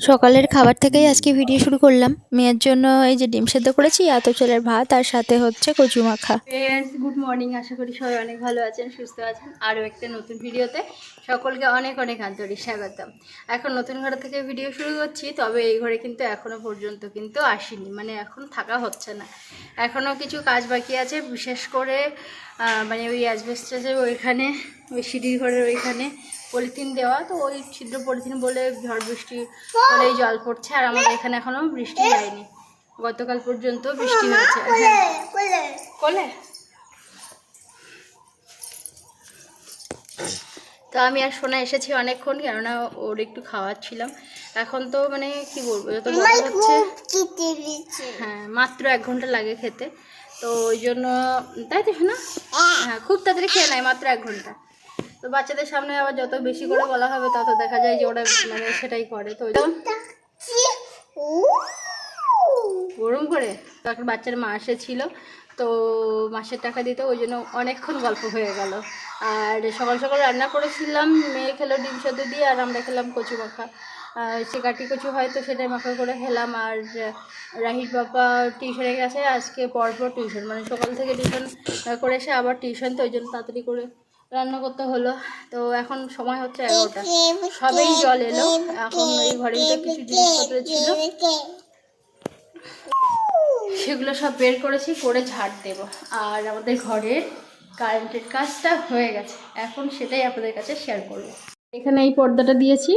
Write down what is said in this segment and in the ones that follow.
সকালের খাবার থেকেই আজকে ভিডিও শুরু করলাম। মেয়ের জন্য এই যে ডিম সেদ্ধ করেছি আতো চালের ভাত, আর সাথে হচ্ছে কচু মাখা। গুড মর্নিং আশা করি সবাই অনেক ভালো আছেন, সুস্থ আছেন। আরও একটা নতুন ভিডিওতে সকলকে অনেক অনেক আন্তরিক স্বাগতম। এখন নতুন ঘর থেকে ভিডিও শুরু করছি, তবে এই ঘরে কিন্তু এখনও পর্যন্ত কিন্তু আসিনি মানে এখন থাকা হচ্ছে না। এখনও কিছু কাজ বাকি আছে, বিশেষ করে মানে ওই অ্যাসবেস্টাসের ওইখানে, ওই সিঁড়ির ঘরের ওইখানে। পলিথিন দেওয়া তো ওই ছিদ্র পলিথিন বলে ঝড় বৃষ্টি হলেই জল পড়ছে আর আমাদের এখানে এখনও বৃষ্টি যায়নি গতকাল পর্যন্ত বৃষ্টি হয়েছে। হ্যাঁ কোলে। তো আমি আর সোনা এসেছি অনেকক্ষণ কেননা ওর একটু খাওয়াচ্ছিলাম। এখন তো মানে কি বলব যত হচ্ছে। হ্যাঁ মাত্র এক ঘণ্টা লাগে খেতে। তো ওই জন্য তাই তো শোনা হ্যাঁ খুব তাড়াতাড়ি খেয়ে নেয় মাত্র এক ঘণ্টা। তো বাচ্চাদের সামনে আবার যত বেশি করে বলা হবে, তত দেখা যায় যে ওরা মানে সেটাই করে। তো গরম করে? তখন বাচ্চার মা এসেছিল, তো মাসের টাকা দিতে ওই জন্য অনেকক্ষণ গল্প হয়ে গেল। আর সকাল সকাল রান্না করেছিলাম, মেয়ে খেলো ডিম সেদ্ধ দিয়ে আর আমরা খেলাম কচু মাখা। সে কাটি কচু হয় তো সেটাই মাখা করে খেলাম। আর রাহির বাবা টিউশনে গেছে, আজকে পরপর টিউশন। মানে সকাল থেকে টিউশন করে এসে আবার টিউশন, তো ওই জন্য তাড়াতাড়ি করে রান্না করতে হলো। তো এখন সময় হচ্ছে এগারোটা। সবেই জল এলো। এখন এই ঘরের ভিতরে কিছু জিনিসপত্র ছিল। সেগুলো সব বের করেছি করে ঝাড় দেব। আর আমাদের ঘরের কারেন্টের কাজটা হয়ে গেছে। এখন সেটাই আপনাদের কাছে শেয়ার করব। এখানে এই পর্দাটা দিয়েছি।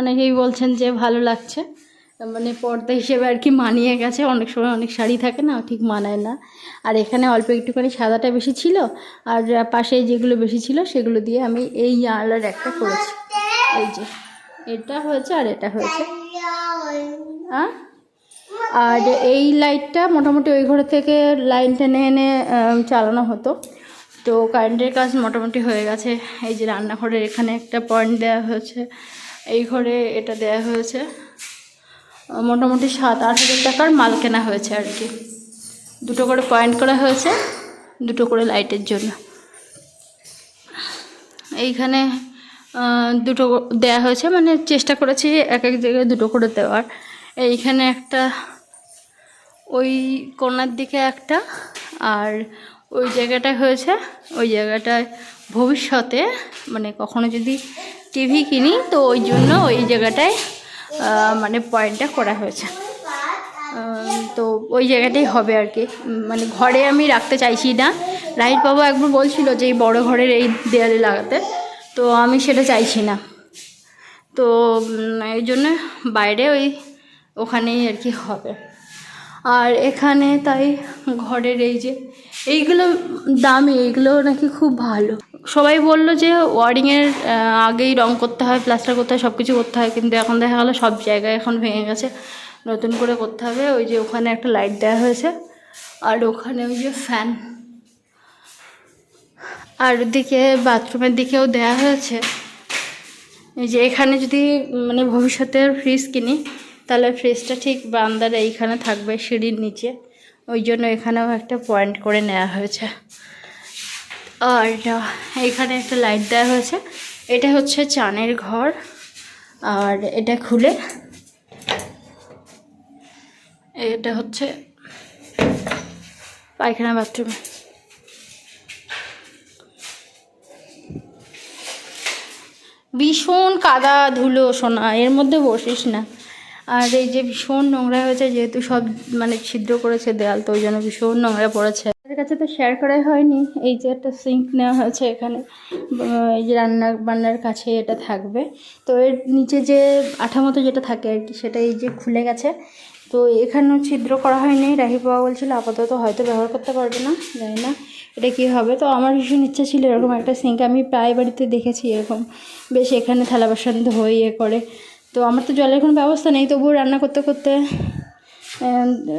অনেকেই বলছেন যে ভালো লাগছে। মানে পর্দা হিসেবে আর কি মানিয়ে গেছে। অনেক সময় অনেক শাড়ি থাকে না, ঠিক মানায় না। আর এখানে অল্প একটুখানি সাদাটা বেশি ছিল, আর পাশে যেগুলো বেশি ছিল সেগুলো দিয়ে আমি এই আলার একটা করেছি। এই যে, এটা হয়েছে আর এটা হয়েছে। আর এই লাইটটা মোটামুটি ওই ঘর থেকে লাইন টেনে এনে চালানো হতো। তো কারেন্টের কাজ মোটামুটি হয়ে গেছে। এই যে রান্নাঘরের এখানে একটা পয়েন্ট দেওয়া হয়েছে। এই ঘরে এটা দেওয়া হয়েছে। মোটামুটি সাত আট হাজার টাকার মাল কেনা হয়েছে আর কি। দুটো করে পয়েন্ট করা হয়েছে, দুটো করে লাইটের জন্য। এইখানে দুটো দেয়া হয়েছে মানে চেষ্টা করেছি এক এক জায়গায় দুটো করে দেওয়ার। এইখানে একটা, ওই কোনার দিকে একটা, আর ওই জায়গাটা হয়েছে, ওই জায়গাটায় ভবিষ্যতে মানে কখনো যদি টিভি কিনি, তো ওই জন্য ওই জায়গাটায় মানে পয়েন্টটা করা হয়েছে। তো ওই জায়গাটাই হবে আর কি। মানে ঘরে আমি রাখতে চাইছি না। রাহির বাবা একবার বলছিল যে এই বড় ঘরের এই দেয়ালে লাগাতে। তো আমি সেটা চাইছি না। তো এই জন্য বাইরে ওই ওখানেই আর কি হবে। আর এখানে তাই ঘরের এই যে এইগুলো দামি, এইগুলো নাকি খুব ভালো। সবাই বলল যে ওয়ারিংয়ের আগেই রং করতে হয়, প্লাস্টার করতে হয় সব কিছু করতে হয়, কিন্তু এখন দেখা গেলো সব জায়গায় এখন ভেঙে গেছে। নতুন করে করতে হবে, ওই যে ওখানে একটা লাইট দেওয়া হয়েছে, আর ওখানে ওই যে ফ্যান আর ওদিকে বাথরুমের দিকেও দেওয়া হয়েছে। এই যে এখানে যদি মানে ভবিষ্যতে ফ্রিজ কিনি, তাহলে ফ্রিজটা ঠিক বান্দার এইখানে থাকবে, সিঁড়ির নিচে। ওই জন্য এখানেও একটা পয়েন্ট করে নেওয়া হয়েছে। আর এখানে একটা লাইট দেওয়া হয়েছে। এটা হচ্ছে চানের ঘর। আর এটা খুলে এটা হচ্ছে পায়খানা বাথরুম ভীষণ কাদা ধুলো সোনা, এর মধ্যে বসিস না। আর এই যে ভীষণ নোংরা হয়েছে, যেহেতু সব মানে ছিদ্র করেছে দেয়াল, তো ওই জন্য ভীষণ নোংরা পড়েছে। আমাদের কাছে তো শেয়ার করাই হয়নি, এই যে একটা সিঙ্ক নেওয়া হয়েছে এখানে এই যে রান্না বান্নার কাছে এটা থাকবে। তো এর নিচে যে আঠা মতো যেটা থাকে আর কি, সেটা এই যে খুলে গেছে। তো এখানেও ছিদ্র করা হয়নি, রাহি বাবা বলছিল আপাতত হয়তো ব্যবহার করতে পারবে না, জানি না এটা কী হবে। তো আমার ভীষণ ইচ্ছা ছিল এরকম একটা সিঙ্ক আমি প্রায় বাড়িতে দেখেছি এরকম। বেশ এখানে থালা বাসন ধোয় ইয়ে করে। তো আমার তো জলের কোনো ব্যবস্থা নেই, তবুও রান্না করতে করতে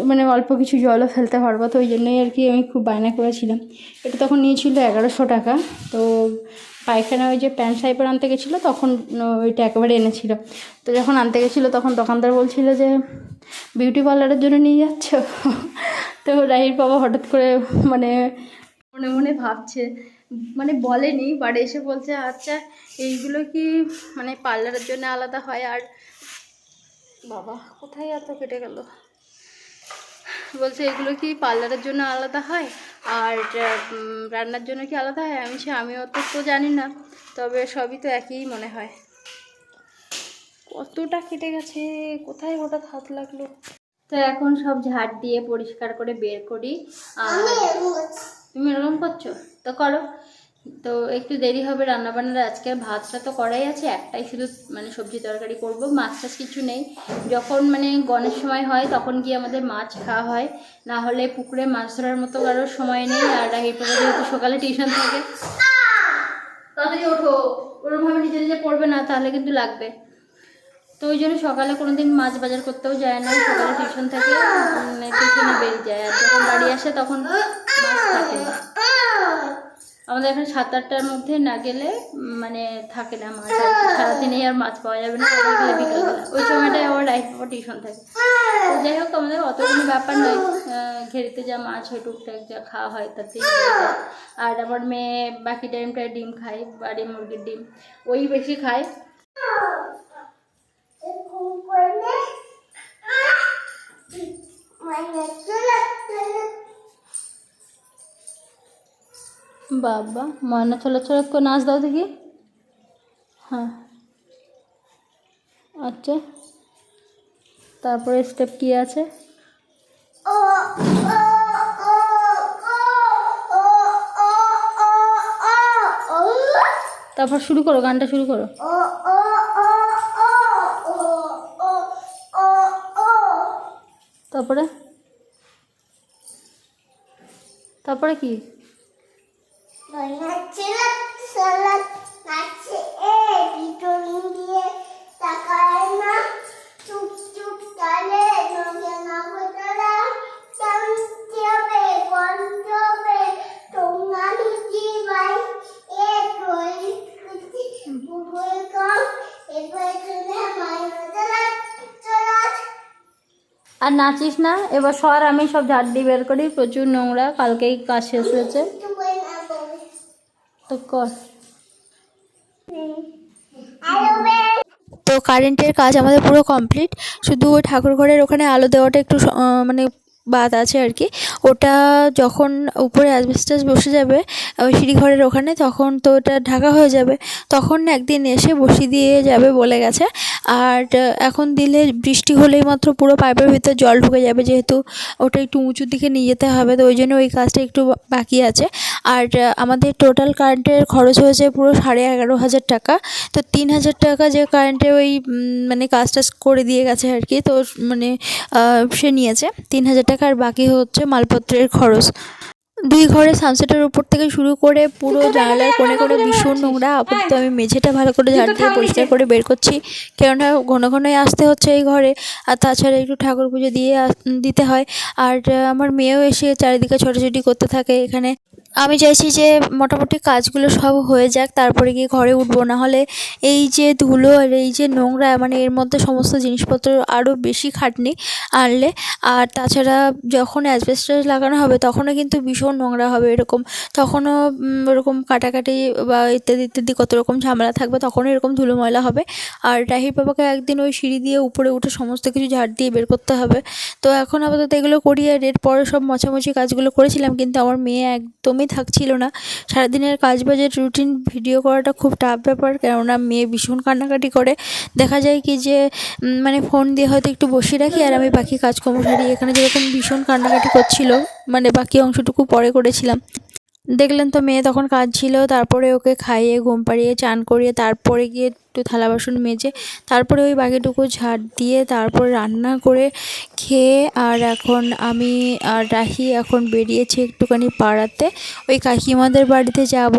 মানে অল্প কিছু জলও ফেলতে পারব। তো ওই জন্যই আর কি আমি খুব বায়না করেছিলাম। এটা তখন নিয়েছিল এগারোশো টাকা। তো পায়খানা ওই যে প্যান্ট সাইপার আনতে গেছিল, তখন ওইটা একেবারে এনেছিল। তো যখন আনতে গেছিল, তখন দোকানদার বলছিল যে বিউটি পার্লারের জন্য নিয়ে যাচ্ছ? তো রাহির বাবা হঠাৎ করে মানে মনে মনে ভাবছে মানে বলেনি বাট এসে বলছে আচ্ছা এইগুলো কি মানে পার্লারের জন্য আলাদা হয় আর বাবা কোথায় এত কেটে গেল? বলছে এগুলো কি পার্লারের জন্য আলাদা হয় আর রান্নার জন্য কি আলাদা হয়? আমি সে আমি অত তো জানি না তবে সবই তো একই মনে হয়। কতটা কেটে গেছে কোথায় হঠাৎ হাত লাগল? তো এখন সব ঝাড় দিয়ে পরিষ্কার করে বের করি আর তুমি এরকম করছ? তো করো। তো একটু দেরি হবে রান্না বান্নার আজকে ভাতটা তো করাই আছে, একটাই শুধু মানে সবজি তরকারি করব, মাছ টাছ কিছু নেই। যখন মানে গণের সময় হয় তখন গিয়ে আমাদের মাছ খাওয়া হয়, না হলে পুকুরে মাছ ধরার মতো কারোর সময় নেই, আর এরপরে যেহেতু সকালে টিউশন থাকে। তাড়াতাড়ি ওঠো, ওরমভাবে নিজে নিজে পড়বে না, তাহলে কিন্তু লাগবে। তো ওই জন্য সকালে কোনোদিন মাছ বাজার করতেও যায় না, সকালে টিউশন থেকে টিউশনে বেরিয়ে যায়, আর যখন বাড়ি আসে তখন মাছ থাকে না। আমাদের এখানে সাত আটটার মধ্যে না গেলে মানে থাকে না মাছ কি। আর মাছ পাওয়া যাবে না ওই সময়টায় আমার লাইফ পাপা টিউশন থাকে। যাই হোক, আমাদের অত কোনো ব্যাপার নয়। ঘেরিতে যা মাছ হয়, টুকটাক যা খাওয়া হয় তাতে আর আমার মেয়ে বাকি টাইমটায় ডিম খায়, বাড়ি মুরগির ডিম। ওই বেশি খায়। বাবা, ময়না চলা চলা করে নাচ দাও দেখি। হ্যাঁ। আচ্ছা। তারপরে স্টেপ কি আছে? তারপর শুরু করো, গানটা শুরু করো। তারপরে? তারপরে কি? আর নাচিস না? এবার সর, আমি সব ঝাড় বের করি। প্রচুর নোংরা, কালকেই কাজ শেষ হয়েছে। তো কর। তো কারেন্টের কাজ আমাদের পুরো কমপ্লিট শুধু ওই ঠাকুর ঘরের ওখানে আলো দেওয়াটা একটু মানে বাদ আছে আর কি। ওটা যখন উপরে অ্যাসবেস্টাস বসে যাবে, ওই সিঁড়িঘরের ওখানে, তখন তো ওটা ঢাকা হয়ে যাবে। তখন একদিন এসে বসিয়ে দিয়ে যাবে বলে গেছে। আর এখন দিলে বৃষ্টি হলেই মাত্র পুরো পাইপের ভিতরে জল ঢুকে যাবে, যেহেতু ওটা একটু উঁচুর দিকে নিয়ে যেতে হবে, তো ওই জন্য ওই কাজটা একটু বাকি আছে। আর আমাদের টোটাল কারেন্টের খরচ হয়েছে পুরো সাড়ে এগারো হাজার টাকা। তো তিন হাজার টাকা যে কারেন্টে ওই মানে কাজ টাজ করে দিয়ে গেছে আর কি, তো মানে সে নিয়েছে। তিন হাজার টাকা আর বাকি হচ্ছে মালপত্রের খরচ। দুই ঘরে সানসেটের উপর থেকে শুরু করে পুরো জানালার কোণে কোনো ভীষণ নোংরা। আপাতত আমি মেঝেটা ভালো করে ঝাড় দিয়ে পরিষ্কার করে বের করছি। কেননা ঘন ঘনই আসতে হচ্ছে এই ঘরে আর তাছাড়া একটু ঠাকুর পুজো দিয়ে দিতে হয়। আর আমার মেয়েও এসে চারিদিকে ছোটাছুটি করতে থাকে এখানে। আমি চাইছি যে মোটামুটি কাজগুলো সব হয়ে যাক, তারপরে গিয়ে ঘরে উঠবো। না হলে এই যে ধুলো আর এই যে নোংরা মানে এর মধ্যে সমস্ত জিনিসপত্র আরও বেশি খাটনি আনলে। আর তাছাড়া যখন অ্যাসবেস্টাস লাগানো হবে, তখনও কিন্তু ভীষণ নোংরা হবে এরকম। তখনও ওরকম কাটাকাটি বা ইত্যাদি ইত্যাদি কত রকম ঝামেলা থাকবে, তখনও এরকম ধুলো ময়লা হবে। আর রাহির বাবাকে একদিন ওই সিঁড়ি দিয়ে উপরে উঠে সমস্ত কিছু ঝাড় দিয়ে বের করতে হবে। তো এখন আপাতত এগুলো করি আর এরপরে সব মোছামুছি কাজগুলো করেছিলাম, কিন্তু আমার মেয়ে একদমই থাকছিল না। সারাদিনের কাজ বাজের রুটিন ভিডিও করাটা খুব টাফ ব্যাপার, কেননা মেয়ে ভীষণ কান্নাকাটি করে। দেখা যায় কি যে মানে ফোন দিয়ে হয়তো একটু বসিয়ে রাখি, আর আমি বাকি কাজকর্ম সারি এখানে যেরকম ভীষণ কান্নাকাটি করছিল মানে বাকি অংশটুকু পরে করেছিলাম। দেখলেন তো মেয়ে তখন কাজ ছিল তারপরে ওকে খাইয়ে, ঘুম পাড়িয়ে, চান করিয়ে, তারপরে গিয়ে একটু থালা বাসন মেজে তারপরে ওই বাকিটুকু ঝাড় দিয়ে তারপর রান্না করে খেয়ে আর এখন আমি আর রাহি এখন বেরিয়েছি একটুখানি পাড়াতে। ওই কাকিমাদের বাড়িতে যাব।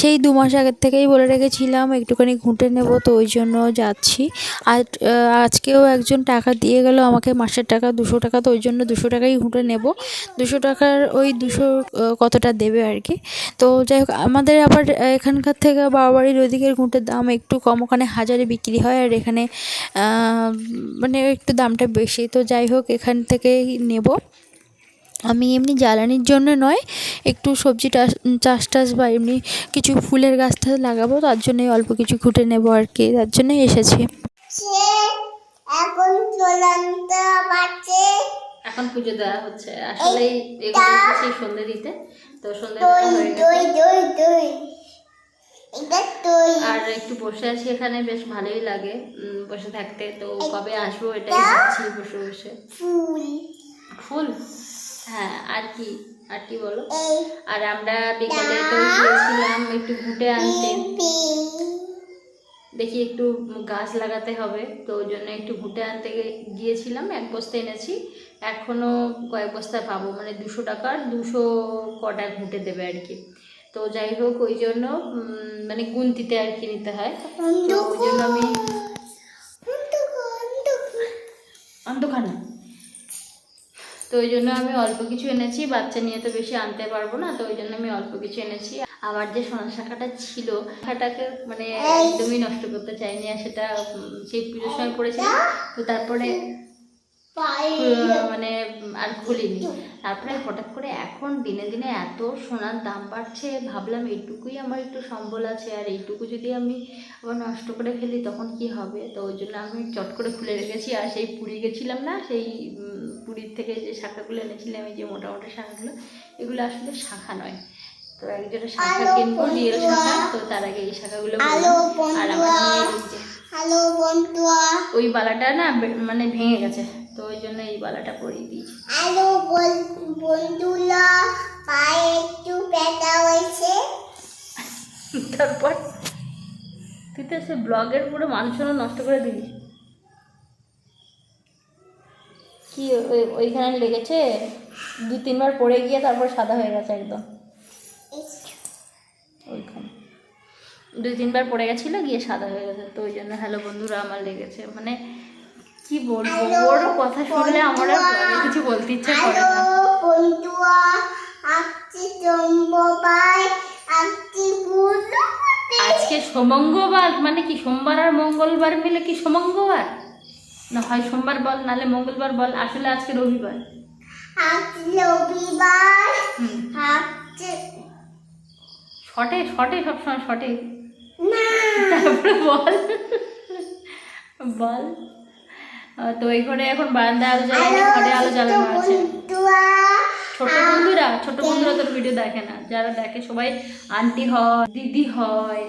সেই দু মাস আগের থেকেই বলে রেখেছিলাম একটুখানি ঘুঁটে নেব তো ওই জন্য যাচ্ছি। আর আজকেও একজন টাকা দিয়ে গেল আমাকে মাসের টাকা দুশো টাকা তো ওই জন্য দুশো টাকাই ঘুঁটে নেব। দুশো টাকার ওই দুশো কতটা দেবে আর কি। তো যাই হোক, আমাদের আবার এখানকার থেকে বাবাবাড়ির ওইদিকের ঘুঁটের দাম একটু কম ওখানে হাজারে বিক্রি হয় আর এখানে মানে একটু দামটা বেশি। তো যাই হোক এখান থেকেই নেব। আমি এমনি জ্বালানির জন্য নয় একটু সবজি টাস চাষ টাস বা এমনি কিছু ফুলের গাছ টাছ লাগাবো তার জন্যই অল্প কিছু ঘুঁটে নেব আর কি তার জন্যই এসেছি। এখন পুজো দেওয়া হচ্ছে। আসলে এগুলো এসেছি দিতে। তো সন্ধে আর একটু বসে আছি এখানে বেশ ভালোই লাগে। বসে থাকতে। তো কবে আসব এটাই ভাবছি বসে বসে। ফুল। ফুল? হ্যাঁ আর কি? আর কি বলো? আর আমরা বিকেলে তো গিয়েছিলাম একটু ঘুটে আনতে। দেখি একটু গাছ লাগাতে হবে। তো ওই জন্য একটু ঘুটে আনতে গিয়েছিলাম। এক বস্তা এনেছি। এখনও কয়েক বস্তা পাবো। মানে দুশো টাকার দুশো কটা ঘুটে দেবে আর কি। তো যাই হোক ওই জন্য মানে গুনতিতে আর কি নিতে হয়। তো ওই জন্য আমি তো ওই জন্য আমি অল্প কিছু এনেছি বাচ্চা নিয়ে তো বেশি আনতে পারব না তো ওই জন্য আমি অল্প কিছু এনেছি। আমার যে সোনার শাখাটা ছিল শাখাটাকে মানে একদমই নষ্ট করতে চাইনি আর সেটা সেই পুজোর সময় পড়েছিলাম তো তারপরে মানে আর খুলিনি তারপরে হঠাৎ করে এখন দিনে দিনে এত সোনার দাম বাড়ছে ভাবলাম এইটুকুই আমার একটু সম্বল আছে আর এইটুকু যদি আমি আবার নষ্ট করে ফেলি তখন কি হবে? তো ওই জন্য আমি চট করে খুলে রেখেছি আর সেই পুরী গেছিলাম না সেই পুরীর থেকে যে শাখাগুলো এনেছিলাম এই যে মোটা মোটা শাখাগুলো এগুলো আসলে শাখা নয়। তো একজোড়া শাখা কিনবো রিয়েল শাখা তো তার আগে এই শাখাগুলো আর আমার ওই বালাটা না মানে ভেঙে গেছে। তো ওই জন্য এই বালাটা পরিয়ে দিয়েছি। হ্যালো বন্ধুরা পায়ে একটু ব্যথা হয়েছে। তারপর তুই তো সে ব্লগের পুরো মানুষজন নষ্ট করে দিবি কি ওই- ওইখানে লেগেছে? দু তিনবার পড়ে গিয়ে তারপর সাদা হয়ে গেছে একদম। ওইখানে। দুই তিনবার পড়ে গেছিল গিয়ে সাদা হয়ে গেছে। তো ওই জন্য হ্যালো বন্ধুরা আমার লেগেছে। মানে কি বলব? ওর কথা শুনলে আমার আর কিছু বলতে ইচ্ছে করে না। আজকে সোমঙ্গবার মানে কি সোমবার আর মঙ্গলবার মিলে কি সোমঙ্গবার না হয় সোমবার বল নালে মঙ্গলবার বল। আসলে আজকে রবিবার। রবিবার। আপনি শটে শটে সবসময় শটে। না। তারপরে বল। বল। তো এই ঘরে এখন বারান্দায় আলো জ্বালানো ঘরে আলো জ্বালানো আছে। ছোট বন্ধুরা ছোট বন্ধুরা তোর ভিডিও দেখে না যারা দেখে সবাই আন্টি হয় দিদি হয়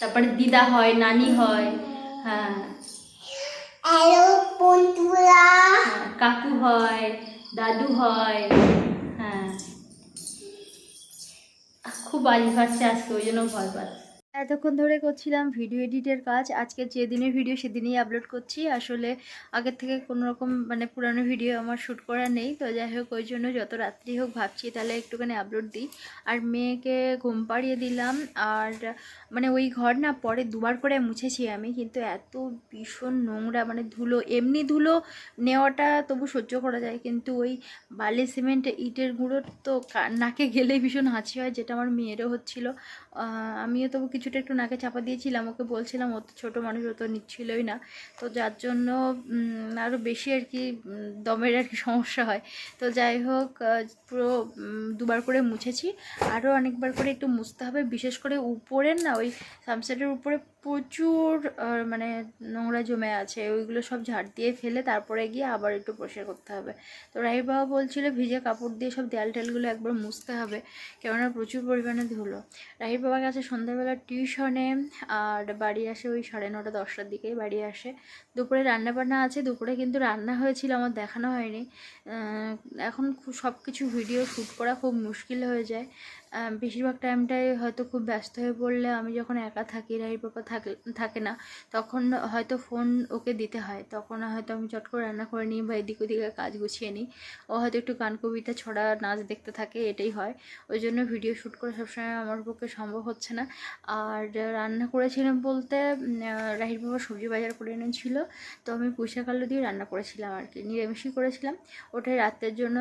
তারপরে দিদা হয় নানি হয় হ্যাঁ। বন্ধুরা। হ্যাঁ, কাকু হয় দাদু হয় হ্যাঁ। খুব বাজি ফাটছে আজকে ওই জন্য ভয় পাচ্ছে। এতক্ষণ ধরে করছিলাম ভিডিও এডিটের কাজ। আজকে যে দিনের ভিডিও সেদিনই আপলোড করছি। আসলে আগের থেকে কোনো রকম মানে পুরানো ভিডিও আমার শ্যুট করা নেই। তো যাই হোক, ওই জন্য যত রাত্রি হোক ভাবছি তাহলে একটুখানি আপলোড দিই। আর মেয়েকে ঘুম পাড়িয়ে দিলাম। আর মানে ওই ঘর না পরে দুবার করে মুছেছি আমি। কিন্তু এত ভীষণ নোংরা মানে ধুলো, এমনি ধুলো নেওয়াটা তবু সহ্য করা যায়। কিন্তু ওই বালি সিমেন্ট, ইটের গুঁড়ো তো নাকে গেলেই ভীষণ হাঁচি হয়, যেটা আমার মেয়েরও হচ্ছিল। আমিও তবু কিছুটা একটু নাকে চাপা দিয়েছিলাম, ওকে বলছিলাম, ও তো ছোটো মানুষ অত নিচ্ছিলই না। তো যার জন্য আরও বেশি আর কি দমের আর কি সমস্যা হয়। তো যাই হোক পুরো দুবার করে মুছেছি। আরও অনেকবার করে একটু মুছতে হবে, বিশেষ করে উপরের না, ওই সামসেটের উপরে প্রচুর মানে নোংরা জমে আছে, ওইগুলো সব ঝাড় দিয়ে ফেলে তারপরে গিয়ে আবার একটু পরিষ্কার করতে হবে। তো রাহির বাবা বলছিল ভিজে কাপড় দিয়ে সব দেয়াল টেলগুলো একবার মুছতে হবে, কেননা প্রচুর পরিমাণে ধুলো। রাহির বাবা কাছে সন্ধ্যাবেলা টিউশনে, আর বাড়ি আসে ওই সাড়ে নটা, দশটার দিকেই বাড়ি আসে। দুপুরে রান্না বান্না আছে, দুপুরে কিন্তু রান্না হয়েছিল, আমার দেখানো হয়নি। এখন সব কিছু ভিডিও শ্যুট করা খুব মুশকিল হয়ে যায়। বেশিরভাগ টাইমটাই হয়তো খুব ব্যস্ত হয়ে পড়লে আমি যখন একা থাকি, রাহির বাবা থাকে থাকে না, তখন হয়তো ফোন ওকে দিতে হয়। তখন হয়তো আমি চট করে রান্না করে নিই বা এদিক ওদিকে কাজ গুছিয়ে নিই। ও হয়তো একটু গান, কবিতা, ছড়া, নাচ দেখতে থাকে, এটাই হয়। ওই জন্য ভিডিও শ্যুট করা সবসময় আমার পক্ষে সম্ভব হচ্ছে না। আর রান্না করেছিলাম বলতে রাহির বাবা সবজি বাজার করে এনেছিল, তো আমি পুঁইশাক, আলু দিয়ে রান্না করেছিলাম আর কি। নিরামিষই করেছিলাম। ওটাই রাতের জন্য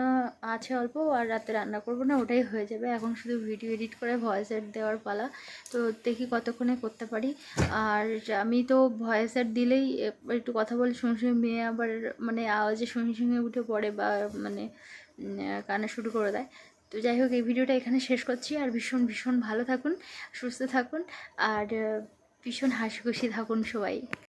আছে অল্প, আর রাতে রান্না করব না, ওটাই হয়ে যাবে। এখন শুধু ভিডিও এডিট করে ভয়েস এড দেওয়ার পালা। তো দেখি কতক্ষণে করতে পারি। আর আমি তো ভয়েস এড দিলেই একটু কথা বলে শুনে শুনে মেয়ে আবার মানে আওয়াজে শুনে শুনে উঠে পড়ে বা মানে কান্না শুরু করে দেয়। তো যাই হোক, এই ভিডিওটা এখানে শেষ করছি। আর ভীষণ ভীষণ ভালো থাকুন, সুস্থ থাকুন। আর, ভীষণ হাসি খুশি থাকুন সবাই।